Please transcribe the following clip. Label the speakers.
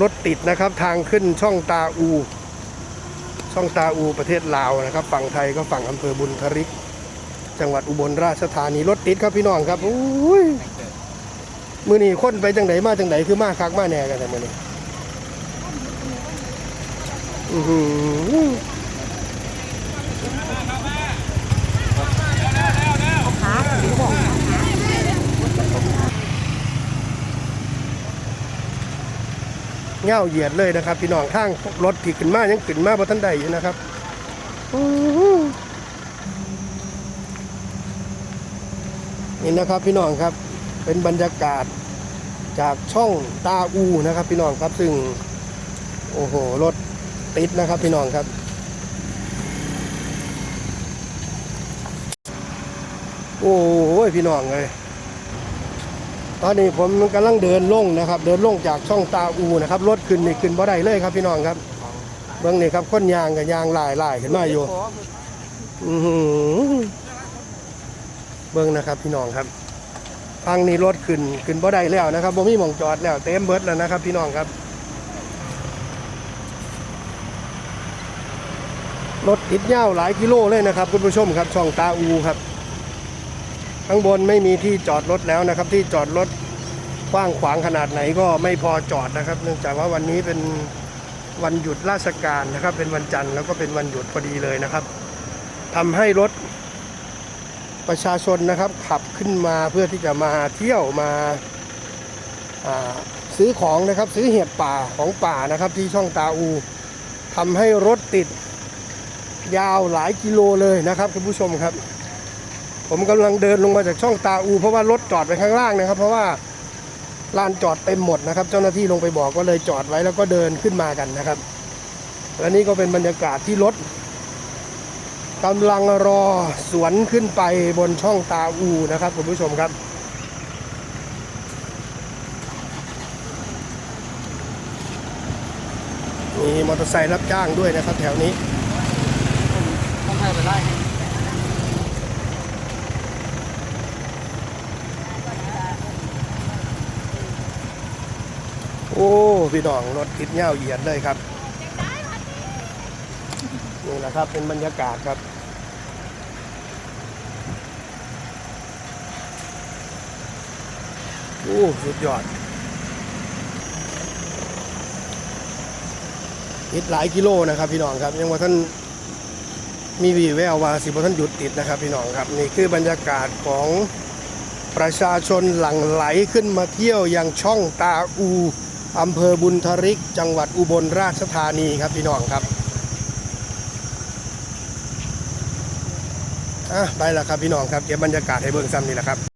Speaker 1: รถติดนะครับทางขึ้นช่องตาอู ช่องตาอูประเทศลาวนะครับ ฝั่งไทยก็ฝั่งอำเภอบุญทริก จังหวัดอุบลราชธานีรถติดครับพี่น้องครับอุ้ยมือนี้คนไปจังไหนมาจังไหนคือมาคักมาแน่กันแต่มือนี้อื้อ เง่าเหยียดเลยนะครับ พี่น้องข้างรถที่ขึ้นมายังขึ้นมาบนทันใดอยู่นะครับนี่นะครับพี่น้องครับเป็นบรรยากาศจากช่องตาอูนะครับ พี่น้องครับซึ่งโอ้โหรถติดนะครับ พี่น้องครับโอ้โหพี่น้องเลย ตอนนี้ผมกำลังเดินลงนะครับ เดินลงจากช่องตาอูนะครับรถขึ้นนี่ขึ้นบ่ได้เลยครับพี่น้องครับ เบื้องนี้ครับค้นยางกับยางลายลายขึ้นมาอยู่อือหือเบิ้องนะครับพี่น้องครับทางนี้รถขึ้นขึ้นบ่ได้แล้วนะครับบ่มีหมองจอดแล้วเต็มเบิดแล้วนะครับ พี่น้องครับรถติดยาวหลายกิโลเลยนะครับคุณผู้ชมครับช่องตาอูครับ ข้างบนไม่มีที่จอดรถแล้วนะครับ ที่จอดรถกว้างขวางขนาดไหนก็ไม่พอจอดนะครับ เนื่องจากว่าวันนี้เป็นวันหยุดราชการนะครับ เป็นวันจันทร์แล้วก็เป็นวันหยุดพอดีเลยนะครับทำให้รถประชาชนนะครับขับขึ้นมาเพื่อที่จะมาเที่ยวมาาซื้อของนะครับ ซื้อเห็ดป่าของป่านะครับที่ช่องตาอูทำให้รถติดยาวหลายกิโลเลยนะครับคุณผู้ชมครับ ผมกำลังเดินลงมาจากช่องตาอูเพราะว่ารถจอดไปข้างล่างนะครับ เพราะว่าลานจอดเต็มหมดนะครับ เจ้าหน้าที่ลงไปบอกก็เลยจอดไว้แล้วก็เดินขึ้นมากันนะครับ และนี่ก็เป็นบรรยากาศที่รถกำลังรอสวนขึ้นไปบนช่องตาอูนะครับคุณผู้ชมครับมีมอเตอร์ไซค์รับจ้างด้วยนะครับ แถวนี้
Speaker 2: ต้องให้ไปไล่
Speaker 1: อ้พี่น้องรถติดเง่าเหยียดเลยครับนี่แหละครับเป็นบรรยากาศครับโอ้สุดยอดติดหลายกิโลนะครับ พี่น้องครับยังว่าท่านมีวีแววว่าสิบท่านหยุดติดนะครับ พี่น้องครับนี่คือบรรยากาศของประชาชนหลั่งไหลขึ้นมาเที่ยวยังช่องตาอู อำเภอบุญทริก จังหวัดอุบลราชธานีครับพี่น้องครับอะไปแล้วครับพี่น้องครับเก็บบรรยากาศให้เบิ่งซ้ำนี่แหละครับ